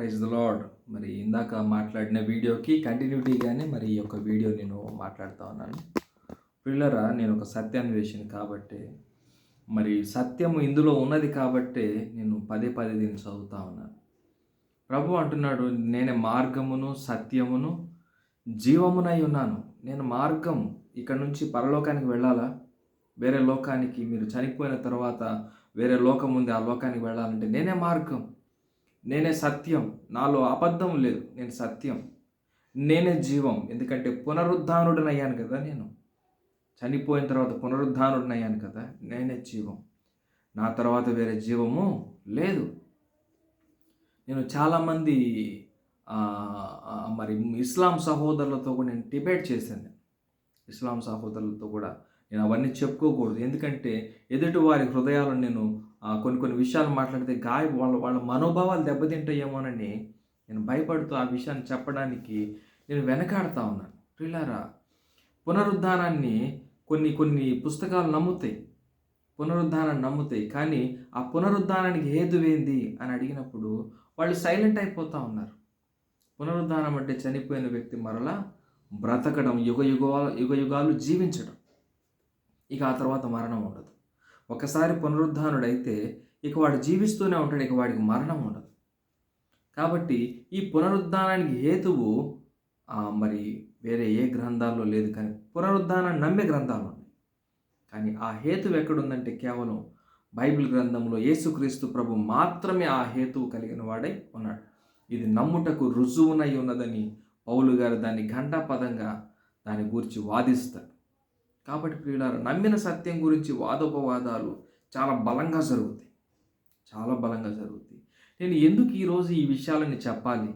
Praise the lord మరి ఇందాక మాట్లాడిన వీడియోకి కంటిన్యూటీగానే మరి ఈ యొక్క వీడియో నేను మాట్లాడుతూ ఉన్నాను. పిల్లరా నేను ఒక సత్యాన్వేషణ కాబట్టి మరి సత్యము ఇందులో ఉన్నది కాబట్టే నేను పదే పదే దీన్ని చదువుతా ఉన్నాను. ప్రభు అంటున్నాడు నేనే మార్గమును సత్యమును జీవమునై ఉన్నాను. నేను మార్గం ఇక్కడ నుంచి పరలోకానికి వెళ్ళాలా? వేరే లోకానికి మీరు చనిపోయిన తర్వాత వేరే లోకం ఉంది ఆ లోకానికి వెళ్ళాలంటే నేనే మార్గం. నేనే సత్యం. నాలో అబద్ధం లేదు. నేను సత్యం. నేనే జీవం. ఎందుకంటే పునరుద్ధానుడనయ్యాను కదా నేను. చనిపోయిన తర్వాత పునరుద్ధానుడనయ్యాను కదా. నేనే జీవం. నా తర్వాత వేరే జీవము లేదు. నేను చాలామంది మరి ఇస్లాం సహోదరులతో కూడా నేను డిబేట్ చేశాను. ఇస్లాం సహోదరులతో కూడా నేను అవన్నీ చెప్పుకోకూడదు. ఎందుకంటే ఎదుటి వారి హృదయాలను నేను కొన్ని కొన్ని విషయాలు మాట్లాడితే గాయ వాళ్ళ వాళ్ళ మనోభావాలు దెబ్బతింటాయేమోనని నేను భయపడుతూ ఆ విషయాన్ని చెప్పడానికి నేను వెనకాడుతూ ఉన్నాను. ప్రిలారా పునరుద్ధానాన్ని కొన్ని కొన్ని పుస్తకాలు నమ్ముతాయి. పునరుద్ధానాన్ని నమ్ముతాయి. కానీ ఆ పునరుద్ధానానికి హేతువేంది అని అడిగినప్పుడు వాళ్ళు సైలెంట్ అయిపోతూ ఉన్నారు. పునరుద్ధానం అంటే చనిపోయిన వ్యక్తి మరలా బ్రతకడం యుగ యుగ యుగ యుగాలు జీవించడం. ఇక ఆ తర్వాత మరణం ఉండదు. ఒకసారి పునరుద్ధానుడైతే ఇక వాడు జీవిస్తూనే ఉంటాడు ఇక వాడికి మరణం ఉండదు. కాబట్టి ఈ పునరుద్ధానానికి హేతువు మరి వేరే ఏ గ్రంథాల్లో లేదు కానీ పునరుద్ధానాన్ని నమ్మే గ్రంథాలు ఉన్నాయి. కానీ ఆ హేతువు ఎక్కడుందంటే కేవలం బైబిల్ గ్రంథంలో యేసుక్రీస్తు ప్రభు మాత్రమే ఆ హేతువు కలిగిన వాడై ఉన్నాడు. ఇది నమ్ముటకు రుజువునై ఉన్నదని పౌలు గారు దాన్ని ఘంటాపదంగా దాని గురించి వాదిస్తాడు కాబట్టి ప్రియులారు నమ్మిన సత్యం గురించి వాదోపవాదాలు చాలా బలంగా జరుగుతాయి. చాలా బలంగా జరుగుతాయి. నేను ఎందుకు ఈరోజు ఈ విషయాలని చెప్పాలి?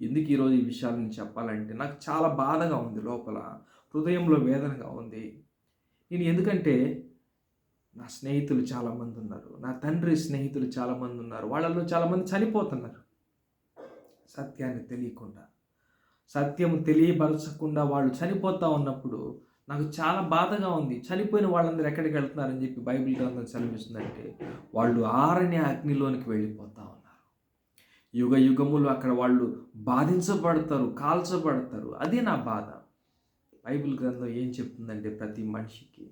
ఎందుకు ఈరోజు ఈ విషయాలని చెప్పాలంటే నాకు చాలా బాధగా ఉంది లోపల హృదయంలో వేదనగా ఉంది. నేను ఎందుకంటే నా స్నేహితులు చాలామంది ఉన్నారు నా తండ్రి స్నేహితులు చాలామంది ఉన్నారు వాళ్ళల్లో చాలామంది చనిపోతున్నారు. సత్యాన్ని తెలియకుండా సత్యం తెలియపరచకుండా వాళ్ళు చనిపోతూ ఉన్నప్పుడు నాకు చాలా బాధగా ఉంది. చనిపోయిన వాళ్ళందరూ ఎక్కడికి వెళ్తున్నారని చెప్పి బైబిల్ గ్రంథం సెలవిస్తుందంటే వాళ్ళు ఆరని అగ్నిలోనికి వెళ్ళిపోతా ఉన్నారు. యుగ యుగములు అక్కడ వాళ్ళు బాధించబడతారు కాల్చబడతారు. అదే నా బాధ. బైబిల్ గ్రంథం ఏం చెప్తుందంటే ప్రతి మనిషికి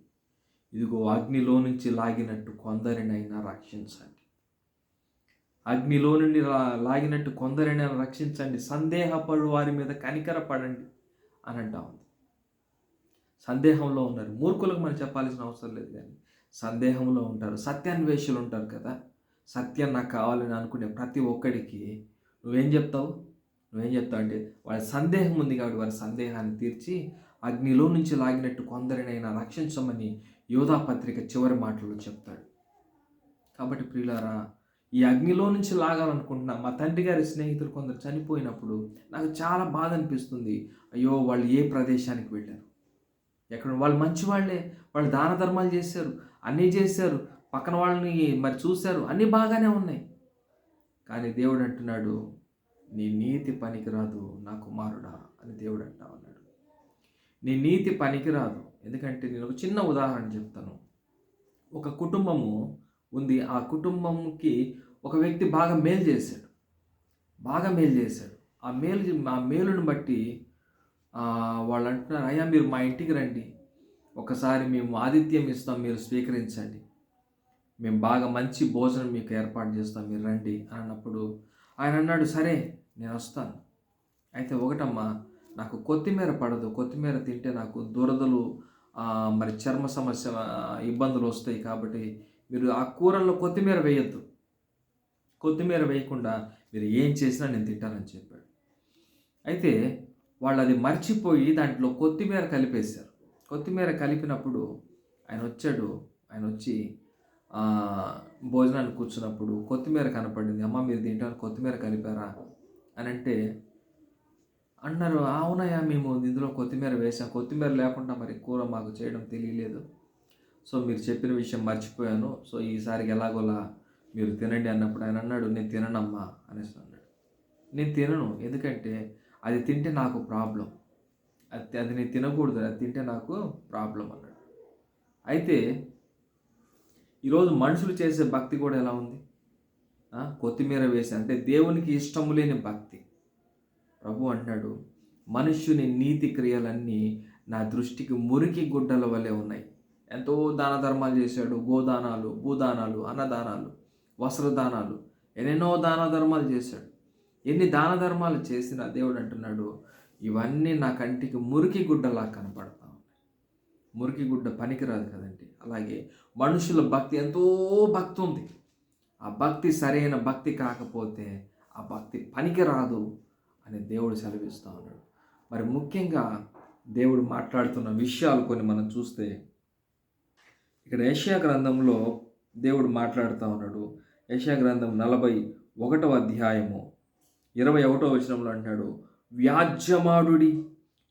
ఇదిగో అగ్నిలో నుంచి లాగినట్టు కొందరినైనా రక్షించండి. అగ్నిలో నుండి లాగినట్టు కొందరినైనా రక్షించండి. సందేహపడు వారి మీద కనికరపడండి అని అంటా ఉంది. సందేహంలో ఉన్నారు. మూర్ఖులకు మనం చెప్పాల్సిన అవసరం లేదు కానీ సందేహంలో ఉంటారు. సత్యాన్వేషులు ఉంటారు కదా. సత్యం నాకు కావాలని అనుకునే ప్రతి ఒక్కడికి నువ్వేం చెప్తావు? నువ్వేం చెప్తావు అంటే వాళ్ళ సందేహం ఉంది కాబట్టి వారి సందేహాన్ని తీర్చి అగ్నిలో నుంచి లాగినట్టు కొందరినైనా రక్షించమని యోధా పత్రిక చివరి మాటల్లో చెప్తాడు. కాబట్టి ప్రియులారా ఈ అగ్నిలో నుంచి లాగాలనుకుంటున్నా మా తండ్రి గారి స్నేహితులు కొందరు చనిపోయినప్పుడు నాకు చాలా బాధ అనిపిస్తుంది. అయ్యో వాళ్ళు ఏ ప్రదేశానికి వెళ్ళారు? ఎక్కడ వాళ్ళు మంచి వాళ్ళే వాళ్ళు దాన ధర్మాలు చేశారు అన్నీ చేశారు పక్కన వాళ్ళని మరి చూశారు అన్నీ బాగానే ఉన్నాయి. కానీ దేవుడు అంటున్నాడు నీ నీతి పనికిరాదు నా కుమారుడా అని దేవుడు అంటా ఉన్నాడు. నీ నీతి పనికిరాదు. ఎందుకంటే నేను ఒక చిన్న ఉదాహరణ చెప్తాను. ఒక కుటుంబము ఉంది ఆ కుటుంబంకి ఒక వ్యక్తి బాగా మేలు చేశాడు. బాగా మేలు చేశాడు. ఆ మేలు ఆ మేలుని బట్టి వాళ్ళు అంటున్నారు అయ్యా మీరు మా ఇంటికి రండి. ఒకసారి మేము ఆతిథ్యం ఇస్తాం మీరు స్వీకరించండి. మేము బాగా మంచి భోజనం మీకు ఏర్పాటు చేస్తాం మీరు రండి అని అన్నప్పుడు ఆయన అన్నాడు సరే నేను వస్తాను. అయితే ఒకటమ్మా నాకు కొత్తిమీర పడదు. కొత్తిమీర తింటే నాకు దురదలు మరి చర్మ సమస్య ఇబ్బందులు వస్తాయి కాబట్టి మీరు ఆ కూరల్లో కొత్తిమీర వేయొద్దు. కొత్తిమీర వేయకుండా మీరు ఏం చేసినా నేను తింటానని చెప్పాడు. అయితే వాళ్ళు అది మర్చిపోయి దాంట్లో కొత్తిమీర కలిపేశారు. కొత్తిమీర కలిపినప్పుడు ఆయన వచ్చాడు. ఆయన వచ్చి భోజనాన్ని భోజనానికి కూర్చున్నప్పుడు కొత్తిమీర కనపడింది. అమ్మ మీరు తింటాను కొత్తిమీర కలిపారా? అని అంటే అన్నారు అవునయ్యా మేము ఇందులో కొత్తిమీర వేసాం. కొత్తిమీర లేకుండా మరి కూర మాకు చేయడం తెలియలేదు. సో మీరు చెప్పిన విషయం మర్చిపోయాను. సో ఈసారికి ఎలాగోలా మీరు తినండి అన్నప్పుడు ఆయన అన్నాడు నేను తిననమ్మా అనేసి అన్నాడు. నేను తినను. ఎందుకంటే అది తింటే నాకు ప్రాబ్లం. అది అది నేను తినకూడదు అది తింటే నాకు ప్రాబ్లం అన్నాడు. అయితే ఈరోజు మనుషులు చేసే భక్తి కూడా ఎలా ఉంది? కొత్తిమీర వేసి అంటే దేవునికి ఇష్టము లేని భక్తి. ప్రభు అంటాడు మనుష్యుని నీతి క్రియలన్నీ నా దృష్టికి మురికి గుడ్డల వలె ఉన్నాయి. ఎంతో దాన ధర్మాలు చేశాడు గోదానాలు భూదానాలు అన్నదానాలు వస్త్రదానాలు ఎన్నెన్నో దాన ధర్మాలు చేశాడు. ఎన్ని దాన ధర్మాలు చేసినా దేవుడు అంటున్నాడు ఇవన్నీ నా కంటికి మురికి గుడ్డలా కనపడతా ఉన్నాయి. మురికి గుడ్డ పనికిరాదు కదండి. అలాగే మనుషుల భక్తి ఎంతో భక్తి ఉంది. ఆ భక్తి సరైన భక్తి కాకపోతే ఆ భక్తి పనికిరాదు అని దేవుడు సెలవిస్తూ ఉన్నాడు. మరి ముఖ్యంగా దేవుడు మాట్లాడుతున్న విషయాలు కొన్ని మనం చూస్తే ఇక్కడ ఏషియా గ్రంథంలో దేవుడు మాట్లాడుతూ ఉన్నాడు. ఏషియా గ్రంథం నలభై ఒకటవ అధ్యాయము. ఇరవై ఒకటో వచనంలో అంటాడు వ్యాజ్యమాడుడి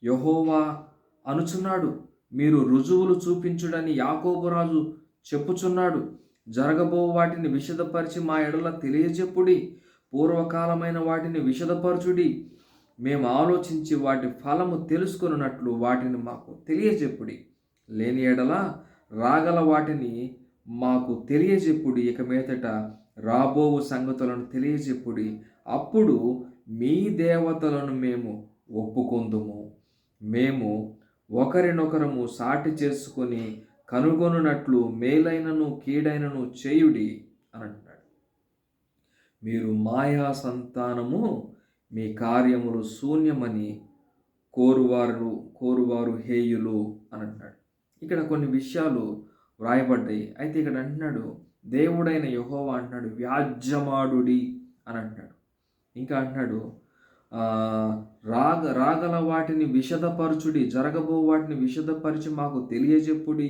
యహోవా అనుచున్నాడు మీరు రుజువులు చూపించుడని యాకోబురాజు చెప్పుచున్నాడు. జరగబో వాటిని విషదపరిచి మా ఎడల తెలియజెప్పుడి పూర్వకాలమైన వాటిని విషదపరచుడి. మేము ఆలోచించి వాటి ఫలము తెలుసుకున్నట్లు వాటిని మాకు తెలియజెప్పుడి. లేని ఎడల రాగల వాటిని మాకు తెలియజెప్పుడి. ఇక మీదట రాబోవు సంగతులను తెలియజెప్పుడి. అప్పుడు మీ దేవతలను మేము ఒప్పుకొందుము. మేము ఒకరినొకరము సాటి చేసుకొని కనుగొనున్నట్లు మేలైనను కీడైనను చేయుడి అని అంటున్నాడు. మీరు మాయా సంతానము మీ కార్యములు శూన్యమని కోరువారు కోరువారు హేయులు అని అంటున్నాడు. ఇక్కడ కొన్ని విషయాలు వ్రాయబడ్డాయి. అయితే ఇక్కడ అంటున్నాడు దేవుడైన యహోవా అంటున్నాడు వ్యాజ్యమాడుడి అని అంటున్నాడు. ఇంకా అంటున్నాడు రాగ రాగల వాటిని విషదపరచుడి జరగబో వాటిని విషదపరిచి మాకు తెలియజెప్పుడి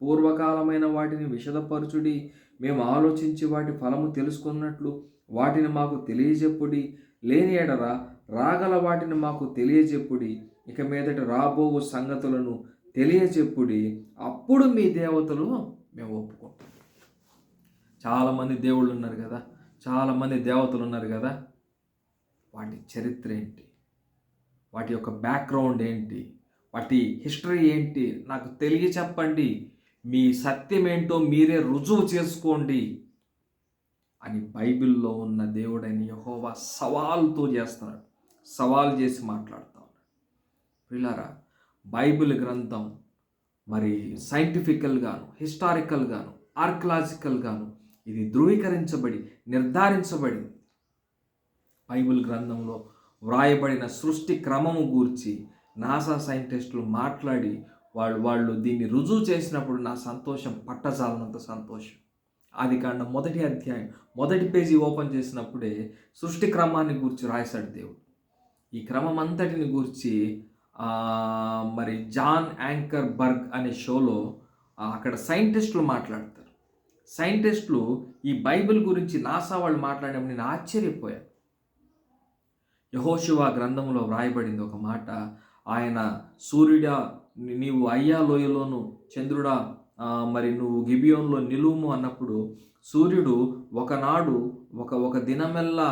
పూర్వకాలమైన వాటిని విషదపరచుడి మేము ఆలోచించి వాటి ఫలము తెలుసుకున్నట్లు వాటిని మాకు తెలియజెప్పుడి. లేని ఎడరా రాగల వాటిని మాకు తెలియజెప్పుడి ఇక మీదట రాబోవు సంగతులను తెలియజెప్పుడి. అప్పుడు మీ దేవతలు మేము ఒప్పుకుంటాం. చాలామంది దేవుళ్ళు ఉన్నారు కదా చాలామంది దేవతలు ఉన్నారు కదా వాటి చరిత్ర ఏంటి? వాటి యొక్క బ్యాక్గ్రౌండ్ ఏంటి? వాటి హిస్టరీ ఏంటి? నాకు తెలియ చెప్పండి. మీ సత్యం ఏంటో మీరే రుజువు చేసుకోండి. అని బైబిల్లో ఉన్న దేవుడైన యహోవా సవాల్తో చేస్తున్నాడు. సవాల్ చేసి మాట్లాడుతూ ఉన్నాడు. పిల్లరా బైబిల్ గ్రంథం మరి సైంటిఫికల్గాను హిస్టారికల్గాను ఆర్కలాజికల్గాను ఇది ధృవీకరించబడి నిర్ధారించబడింది. బైబిల్ గ్రంథంలో వ్రాయబడిన సృష్టి క్రమము గూర్చి నాసా సైంటిస్టులు మాట్లాడి వాళ్ళు వాళ్ళు దీన్ని రుజువు చేసినప్పుడు నా సంతోషం పట్టజాలనంత సంతోషం. అది కాండ మొదటి అధ్యాయం మొదటి పేజీ ఓపెన్ చేసినప్పుడే సృష్టి క్రమాన్ని గూర్చి రాశాడు దేవుడు. ఈ క్రమం అంతటిని గూర్చి మరి జాన్ యాంకర్ బర్గ్ అనే షోలో అక్కడ సైంటిస్టులు మాట్లాడతారు. సైంటిస్టులు ఈ బైబిల్ గురించి నాసా వాళ్ళు మాట్లాడినప్పుడు నేను ఆశ్చర్యపోయాను. యహోశివ గ్రంథంలో వ్రాయబడింది ఒక మాట. ఆయన సూర్యుడా నీవు అయ్యా లోయలోను చంద్రుడా మరి నువ్వు గిబియోన్లో నిలువుము అన్నప్పుడు సూర్యుడు ఒకనాడు ఒక ఒక దినమెల్లా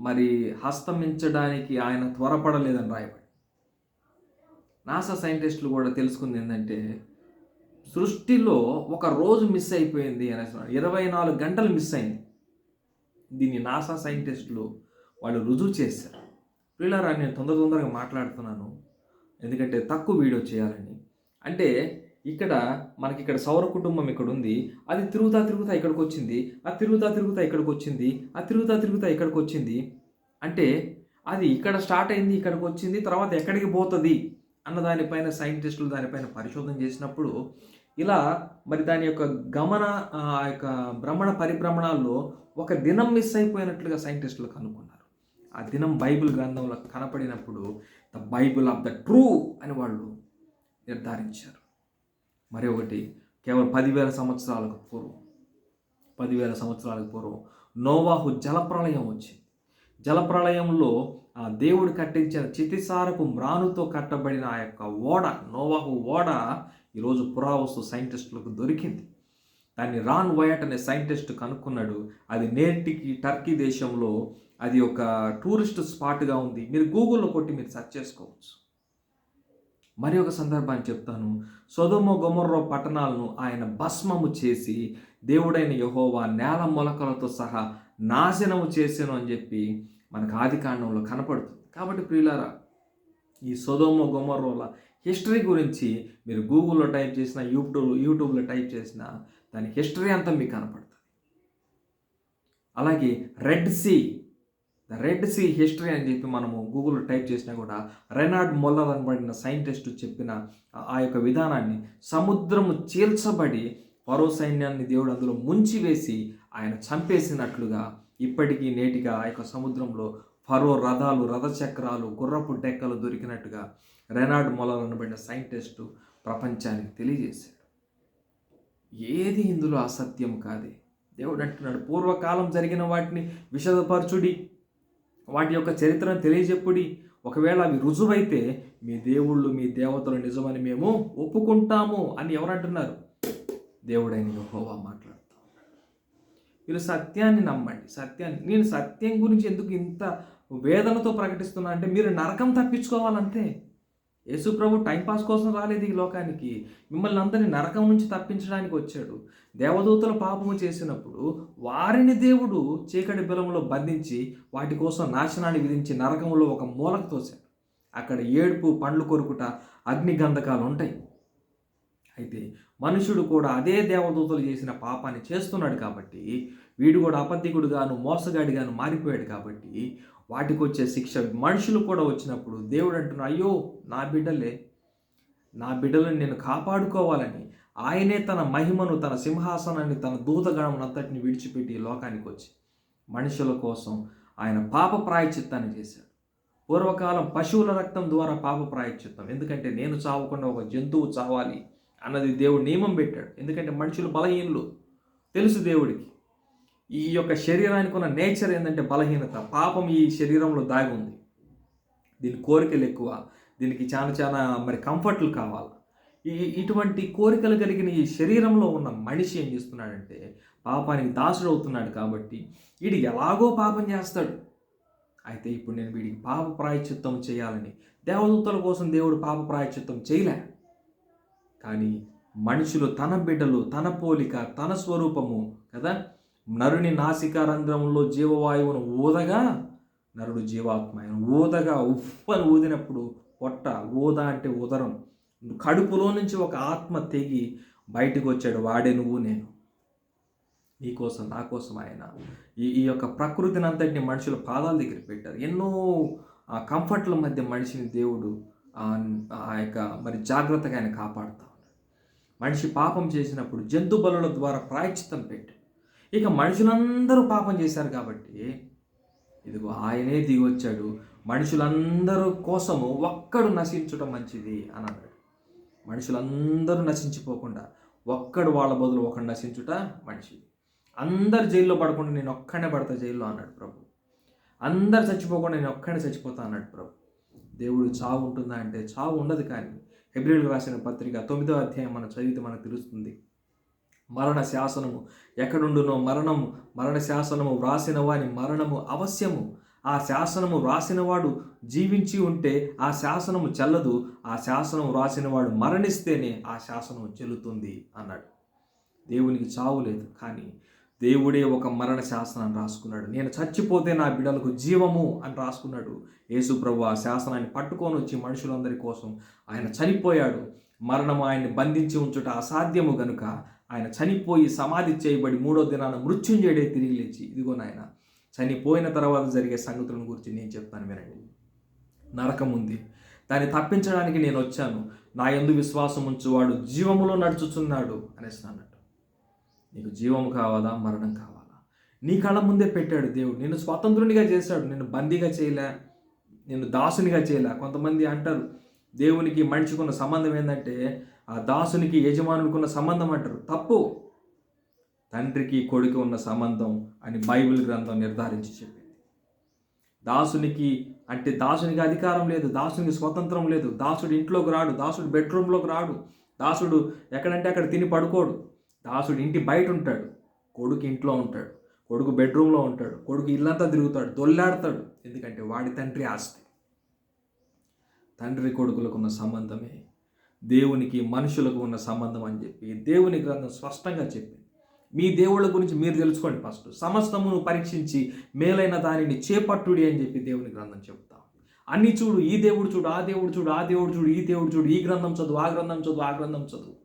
మరి హస్తమించడానికి ఆయన త్వరపడలేదని రాయబడి నాసా సైంటిస్టులు కూడా తెలుసుకుంది ఏంటంటే సృష్టిలో ఒక రోజు మిస్ అయిపోయింది అనేసి ఇరవై నాలుగు గంటలు మిస్ అయింది. దీన్ని నాసా సైంటిస్టులు వాళ్ళు రుజువు చేశారు. పిల్లరా నేను తొందర తొందరగా మాట్లాడుతున్నాను. ఎందుకంటే తక్కువ వీడియో చేయాలని. అంటే ఇక్కడ మనకి ఇక్కడ సౌర కుటుంబం ఇక్కడ ఉంది. అది తిరుగుతా తిరుగుతా ఇక్కడికి వచ్చింది. అది తిరుగుతా తిరుగుతా ఇక్కడికి వచ్చింది. అది తిరుగుతా తిరుగుతా ఇక్కడికి వచ్చింది. అంటే అది ఇక్కడ స్టార్ట్ అయింది ఇక్కడికి వచ్చింది తర్వాత ఎక్కడికి పోతుంది అన్న దానిపైన సైంటిస్టులు దానిపైన పరిశోధన చేసినప్పుడు ఇలా మరి దాని యొక్క గమన ఆ యొక్క భ్రమణ పరిభ్రమణాల్లో ఒక దినం మిస్ అయిపోయినట్లుగా సైంటిస్టులు కనుక్కున్నారు. ఆ దినం బైబిల్ గ్రంథంలో కనపడినప్పుడు the Bible of the true అని వాళ్ళు నిర్ధారించారు. మరి ఒకటి కేవలం పదివేల సంవత్సరాలకు పూర్వం పదివేల సంవత్సరాలకు పూర్వం నోవాహు జలప్రళయం వచ్చింది. జలప్రళయంలో ఆ దేవుడు కట్టించిన చితిసారపు మ్రానుతో కట్టబడిన ఆ యొక్క ఓడ నోవాహు ఓడ ఈరోజు పురావస్తు సైంటిస్టులకు దొరికింది. దాన్ని రాన్ వయట్ అనే సైంటిస్ట్ కనుక్కున్నాడు. అది నేటికి టర్కీ దేశంలో అది ఒక టూరిస్ట్ స్పాట్గా ఉంది. మీరు గూగుల్లో కొట్టి మీరు సెర్చ్ చేసుకోవచ్చు. మరి ఒక సందర్భాన్ని చెప్తాను. సొదొమ గొమర్రో పట్టణాలను ఆయన భస్మము చేసి దేవుడైన యహోవా నేల మొలకలతో సహా నాశనము చేసాను అని చెప్పి మనకు ఆది కాండంలో కనపడుతుంది. కాబట్టి ప్రియులారా ఈ సొదోమ గొమర్రోల హిస్టరీ గురించి మీరు గూగుల్లో టైప్ చేసిన యూట్యూబ్ యూట్యూబ్లో టైప్ చేసిన దాని హిస్టరీ అంతా మీకు కనపడుతుంది. అలాగే Red Sea Red Sea history అని చెప్పి మనము గూగుల్లో టైప్ చేసినా కూడా రెనార్డ్ మొల్లర్ అనబడిన సైంటిస్ట్ చెప్పిన ఆ యొక్క విధానాన్ని సముద్రము చీల్చబడి పరో సైన్యాన్ని దేవుడు అందులో ముంచివేసి ఆయన చంపేసినట్లుగా ఇప్పటికీ నేటిగా ఆ యొక్క సముద్రంలో ఫరో రథాలు రథచక్రాలు గుర్రపు డెక్కలు దొరికినట్టుగా రెనార్డ్ మొలర్ అనబడిన సైంటిస్టు ప్రపంచానికి తెలియజేశాడు. ఏది ఇందులో అసత్యం కాదే? దేవుడు అంటున్నాడు పూర్వకాలం జరిగిన వాటిని విషదపరచుడి వాటి యొక్క చరిత్రను తెలియజెప్పుడి ఒకవేళ అవి రుజువైతే మీ దేవుళ్ళు మీ దేవతలు నిజమని మేము ఒప్పుకుంటాము అని ఎవరంటున్నారు? దేవుడైన యహోవా మాట్లాడుతూ మీరు సత్యాన్ని నమ్మండి. సత్యాన్ని నేను సత్యం గురించి ఎందుకు ఇంత వేదనతో ప్రకటిస్తున్నా అంటే మీరు నరకం తప్పించుకోవాలంతే. యేసు ప్రభు టైంపాస్ కోసం రాలేదు ఈ లోకానికి. మిమ్మల్ని అందరినీ నరకం నుంచి తప్పించడానికి వచ్చాడు. దేవదూతల పాపము చేసినప్పుడు వారిని దేవుడు చీకటి బిలంలో బంధించి వాటి కోసం నాశనాన్ని విధించి నరకంలో ఒక మూలకు తోశాడు. అక్కడ ఏడుపు పండ్లు కొరుకుట అగ్ని గంధకాలు ఉంటాయి. అయితే మనుషుడు కూడా అదే దేవదూతలు చేసిన పాపాన్ని చేస్తున్నాడు కాబట్టి వీడు కూడా అబద్ధికుడుగాను మోసగాడిగాను మారిపోయాడు కాబట్టి వాటికి వచ్చే శిక్ష మనుషులు కూడా వచ్చినప్పుడు దేవుడు అంటున్నాడు అయ్యో నా బిడ్డలే నా బిడ్డలను నేను కాపాడుకోవాలని ఆయనే తన మహిమను తన సింహాసనాన్ని తన దూతగణమునంతటిని విడిచిపెట్టి లోకానికి వచ్చి మనుషుల కోసం ఆయన పాప ప్రాయచిత్తాన్ని చేశాడు. పూర్వకాలం పశువుల రక్తం ద్వారా పాప ప్రాయచిత్తం ఎందుకంటే నేను చావకుండా ఒక జంతువు చావాలి అన్నది దేవుడు నియమం పెట్టాడు. ఎందుకంటే మనుషులు బలహీనులు. తెలుసు దేవుడికి. ఈ యొక్క శరీరానికి ఉన్న నేచర్ ఏంటంటే బలహీనత. పాపం ఈ శరీరంలో దాగి ఉంది. దీని కోరికలు ఎక్కువ. దీనికి చాలా చాలా మరి కంఫర్ట్లు కావాలి. ఈ ఇటువంటి కోరికలు కలిగిన ఈ శరీరంలో ఉన్న మనిషి ఏం చేస్తున్నాడంటే పాపానికి దాసుడు అవుతున్నాడు కాబట్టి వీడు ఎలాగో పాపం చేస్తాడు. అయితే ఇప్పుడు నేను వీడికి పాప ప్రాయచిత్తం చేయాలని దేవదూతల కోసం దేవుడు పాప ప్రాయచిత్తం చేయలే. కానీ మనుషులు తన బిడ్డలు తన పోలిక తన స్వరూపము కదా? నరుని నాసిక రంధ్రంలో జీవవాయువును ఊదగా నరుడు జీవాత్మ ఊదగా ఉప్పని ఊదినప్పుడు పొట్ట ఊద అంటే ఉదరం. కడుపులో నుంచి ఒక ఆత్మ తెగి బయటకు వచ్చాడు వాడే నువ్వు నేను. నీకోసం నా కోసం ఆయన. ఈ ఈ యొక్క ప్రకృతిని అంతటిని మనుషుల పాదాల దగ్గర పెట్టారు. ఎన్నో కంఫర్ట్ల మధ్య మనిషిని దేవుడు ఆ యొక్క మరి జాగ్రత్తగా ఆయన కాపాడుతా ఉన్నాడు. మనిషి పాపం చేసినప్పుడు జంతు బలుల ద్వారా ప్రాయచితం పెట్టాడు. ఇక మనుషులందరూ పాపం చేశారు కాబట్టి ఇదిగో ఆయనే దిగి వచ్చాడు మనుషులందరూ కోసము ఒక్కడు నశించడం మంచిది అని అన్నాడు. మనుషులందరూ నశించిపోకుండా ఒక్కడు వాళ్ళ బదులు ఒకడు నశించుట మంచిది. అందరు జైల్లో పడకుండా నేను ఒక్కడే పడతా జైల్లో అన్నాడు ప్రభు. అందరు చచ్చిపోకుండా నేను ఒక్కడే చచ్చిపోతా అన్నాడు ప్రభు. దేవుడు చావు ఉంటుందా అంటే చావు ఉండదు కానీ హెబ్రిల్ రాసిన పత్రిక తొమ్మిదో అధ్యాయం మనం చదివితే మనకు తెలుస్తుంది. మరణ శాసనము ఎక్కడుండునో మరణము మరణ శాసనము వ్రాసిన వాని మరణము అవశ్యము. ఆ శాసనము వ్రాసినవాడు జీవించి ఉంటే ఆ శాసనము చెల్లదు ఆ శాసనం వ్రాసినవాడు మరణిస్తేనే ఆ శాసనం చెల్లుతుంది అన్నాడు. దేవునికి చావు లేదు కానీ దేవుడే ఒక మరణ శాసనాన్ని రాసుకున్నాడు. నేను చచ్చిపోతే నా బిడ్డలకు జీవము అని రాసుకున్నాడు. యేసు ప్రభు ఆ శాసనాన్ని పట్టుకొని వచ్చి మనుషులందరి కోసం ఆయన చనిపోయాడు. మరణం ఆయన్ని బంధించి ఉంచుట అసాధ్యము గనుక ఆయన చనిపోయి సమాధి చేయబడి మూడో దినాన మృత్యుంజయుడే తిరిగి లేచి ఇదిగో నాయన చనిపోయిన తర్వాత జరిగే సంగతులను గురించి నేను చెప్తాను వినండి. నరకం ఉంది. దాన్ని తప్పించడానికి నేను వచ్చాను. నా ఎందు విశ్వాసం ఉంచువాడు జీవములో నడుచుచున్నాడు అనేసి అన్నట్టు. నీకు జీవం కావాలా? మరణం కావాలా? నీ కళ్ళ ముందే పెట్టాడు దేవుడు. నిన్ను స్వతంత్రునిగా చేశాడు. నిన్ను బందీగా చేయలే. నిన్ను దాసునిగా చేయలే. కొంతమంది అంటారు దేవునికి మనిషికి ఉన్న సంబంధం ఏంటంటే ఆ దాసునికి యజమానునికి ఉన్న సంబంధం అంటారు. తప్పు. తండ్రికి కొడుకు ఉన్న సంబంధం అని బైబిల్ గ్రంథం నిర్ధారించి చెప్పింది. దాసునికి అంటే దాసునికి అధికారం లేదు దాసునికి స్వతంత్రం లేదు. దాసుడు ఇంట్లోకి రాడు దాసుడు బెడ్రూమ్లోకి రాడు. దాసుడు ఎక్కడంటే అక్కడ తిని పడుకోడు. దాసుడు ఇంటి బయట ఉంటాడు. కొడుకు ఇంట్లో ఉంటాడు. కొడుకు బెడ్రూమ్లో ఉంటాడు. కొడుకు ఇల్లంతా తిరుగుతాడు దొల్లాడతాడు. ఎందుకంటే వాడి తండ్రి ఆస్తి. తండ్రి కొడుకులకు ఉన్న సంబంధమే దేవునికి మనుషులకు ఉన్న సంబంధం అని చెప్పి దేవుని గ్రంథం స్పష్టంగా చెప్పింది. మీ దేవుళ్ళ గురించి మీరు తెలుసుకోండి ఫస్ట్. సమస్తమును పరీక్షించి మేలైన దానిని చేపట్టుడి అని చెప్పి దేవుని గ్రంథం చెప్తా. అన్ని చూడు ఈ దేవుడు చూడు ఆ దేవుడు చూడు ఆ దేవుడు చూడు ఈ దేవుడు చూడు ఈ గ్రంథం చదువు ఆ గ్రంథం చదువు ఆ గ్రంథం చదువు.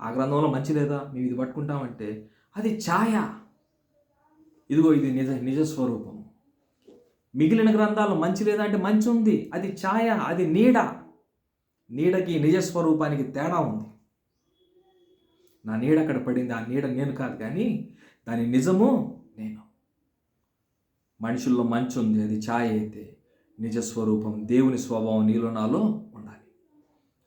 ఆ గ్రంథంలో మంచి లేదా? మేము ఇది పట్టుకుంటామంటే అది ఛాయ. ఇదిగో ఇది నిజ నిజ స్వరూపం మిగిలిన గ్రంథాలు మంచి లేదా అంటే మంచి ఉంది. అది ఛాయ అది నీడ. నీడకి నిజ స్వరూపానికి తేడా ఉంది. నా నీడ అక్కడ పడింది ఆ నీడ నేను కాదు కానీ దాని నిజము నేను. మనుషుల్లో మంచి ఉంది అది ఛాయ అయితే నిజ స్వరూపం దేవుని స్వభావం నీలో నాలో ఉండాలి.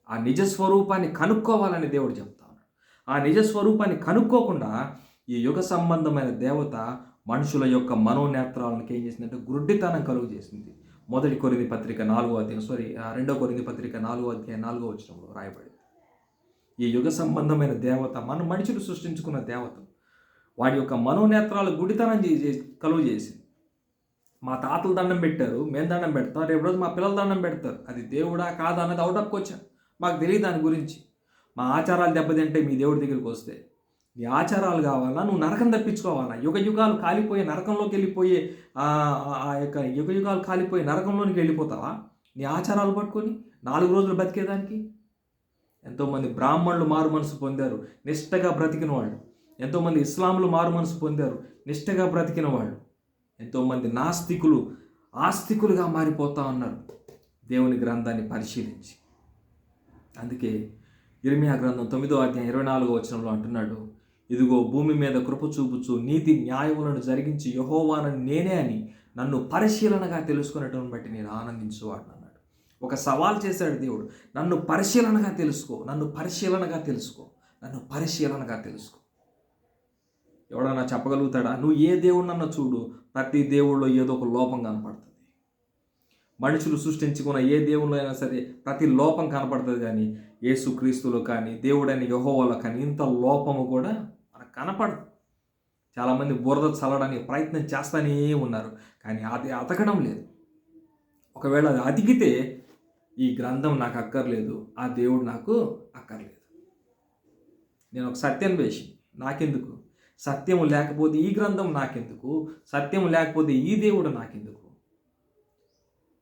ఆ నిజ స్వరూపాన్ని కనుక్కోవాలని దేవుడు చెప్తాను ఆ నిజ స్వరూపాన్ని కనుక్కోకుండా ఈ యుగ సంబంధమైన దేవత మనుషుల యొక్క మనోనేత్రాలను ఏం చేసిందంటే గుడ్డితనం కలుగు చేసింది. మొదటి కొరింది పత్రిక నాలుగో అధ్యాయం సారీ రెండో కొరింది పత్రిక నాలుగో అధ్యాయం నాలుగో వచ్చినప్పుడు రాయబడింది. ఈ యుగ సంబంధమైన దేవత మన మనుషులు సృష్టించుకున్న దేవత వాడి యొక్క మనోనేత్రాలు గుడితనం చేసి కలుగు చేసింది. మా తాతలు దండం పెట్టారు మేము దండం పెడతాం రేపు రోజు మా పిల్లలు దండం పెడతారు. అది దేవుడా కాదా అన్నది అవుట్ ఆఫ్ క్వశ్చన్ మాకు తెలియదు దాని గురించి. మా ఆచారాలు దెబ్బతింటే మీ దేవుడి దగ్గరికి వస్తే నీ ఆచారాలు కావాలా? నువ్వు నరకం తప్పించుకోవాలా? యుగ యుగాలు కాలిపోయే నరకంలోకి వెళ్ళిపోయే ఆ యొక్క యుగ యుగాలు కాలిపోయే నరకంలోనికి వెళ్ళిపోతావా? నీ ఆచారాలు పట్టుకొని నాలుగు రోజులు బతికేదానికి ఎంతోమంది బ్రాహ్మణులు మారు మనసు పొందారు నిష్టగా బ్రతికిన వాళ్ళు. ఎంతోమంది ఇస్లాంలు మారు మనసు పొందారు నిష్టగా బ్రతికిన వాళ్ళు. ఎంతోమంది నాస్తికులు ఆస్తికులుగా మారిపోతా ఉన్నారు. దేవుని గ్రంథాన్ని పరిశీలించి. అందుకే ఇరిమియా గ్రంథం తొమ్మిదో అధ్యాయం ఇరవై నాలుగో వచనంలో అంటున్నాడు ఇదిగో భూమి మీద కృప చూపుచు నీతి న్యాయములను జరిగించి యహోవానని నేనే అని నన్ను పరిశీలనగా తెలుసుకునేటం బట్టి నేను ఆనందించువాడు అన్నాడు. ఒక సవాల్ చేశాడు దేవుడు నన్ను పరిశీలనగా తెలుసుకో నన్ను పరిశీలనగా తెలుసుకో నన్ను పరిశీలనగా తెలుసుకో. ఎవడన్నా చెప్పగలుగుతాడా? నువ్వు ఏ దేవుడినన్నా చూడు ప్రతి దేవుళ్ళలో ఏదో ఒక లోపం కనపడుతుంది. మనుషులు సృష్టించుకున్న ఏ దేవుళ్ళు అయినా సరే ప్రతి లోపం కనపడుతుంది కానీ యేసుక్రీస్తులో కానీ దేవుడైన యహోవలో కానీ ఇంత లోపము కూడా కనపడదు. చాలామంది బురద చల్లడానికి ప్రయత్నం చేస్తూనే ఉన్నారు కానీ అది అతకడం లేదు. ఒకవేళ అది అతికితే ఈ గ్రంథం నాకు అక్కర్లేదు ఆ దేవుడు నాకు అక్కర్లేదు. నేను ఒక సత్యాన్వేషి నాకెందుకు? సత్యం లేకపోతే ఈ గ్రంథం నాకెందుకు? సత్యం లేకపోతే ఈ దేవుడు నాకెందుకు?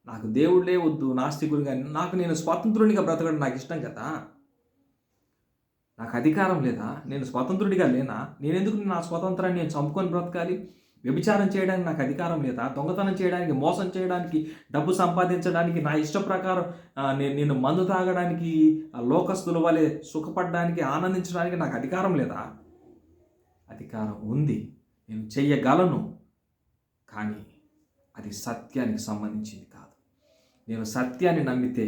నాకు దేవుడే వద్దు నాస్తికుడిగా నాకు నేను స్వతంత్రునిగా బ్రతకడం నాకు ఇష్టం కదా? నాకు అధికారం లేదా? నేను స్వతంత్రుడిగా లేనా? నేను ఎందుకు నా స్వతంత్రాన్ని నేను చంపుకొని బ్రతకాలి? వ్యభిచారం చేయడానికి నాకు అధికారం లేదా? దొంగతనం చేయడానికి మోసం చేయడానికి డబ్బు సంపాదించడానికి నా ఇష్ట ప్రకారం నేను నేను మందు తాగడానికి లోకస్తుల వలె సుఖపడడానికి ఆనందించడానికి నాకు అధికారం లేదా? అధికారం ఉంది. నేను చెయ్యగలను. కానీ అది సత్యానికి సంబంధించింది కాదు. నేను సత్యాన్ని నమ్మితే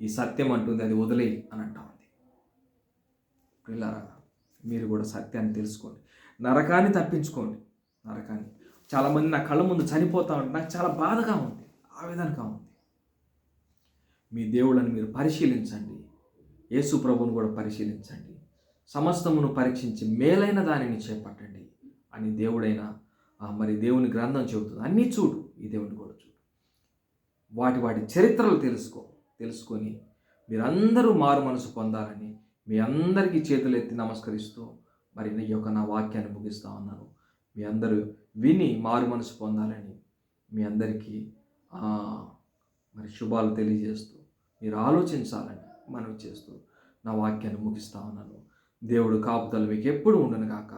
ఈ సత్యం అంటుంది అది వదిలే అని అంటా పిల్లరా మీరు కూడా సత్యాన్ని తెలుసుకోండి. నరకాన్ని తప్పించుకోండి. నరకాన్ని. చాలామంది నా కళ్ళ ముందు చనిపోతా ఉంటే నాకు చాలా బాధగా ఉంది. ఆవేదనగా ఉంది. మీ దేవుళ్ళని మీరు పరిశీలించండి. యేసు ప్రభువును కూడా పరిశీలించండి. సమస్తమును పరీక్షించి మేలైన దానిని చేపట్టండి. అని దేవుడైన ఆ, మరి దేవుని గ్రంథం చెబుతుంది. అన్నీ చూడు. ఈ దేవుని కూడా చూడు. వాటి వాటి చరిత్రలు తెలుసుకో. తెలుసుకొని మీరందరూ మారు మనసు పొందాలని మీ అందరికీ చేతులు ఎత్తి నమస్కరిస్తూ మరి ఈ యొక్క నా వాక్యాన్ని ముగిస్తా ఉన్నాను. మీ అందరూ విని మారు మనసు పొందాలని మీ అందరికీ మరి శుభాలు తెలియజేస్తూ మీరు ఆలోచించాలని మనవి చేస్తూ నా వాక్యాన్ని ముగిస్తా ఉన్నాను. దేవుడు కాపుదల మీకు ఎప్పుడు ఉండను కాక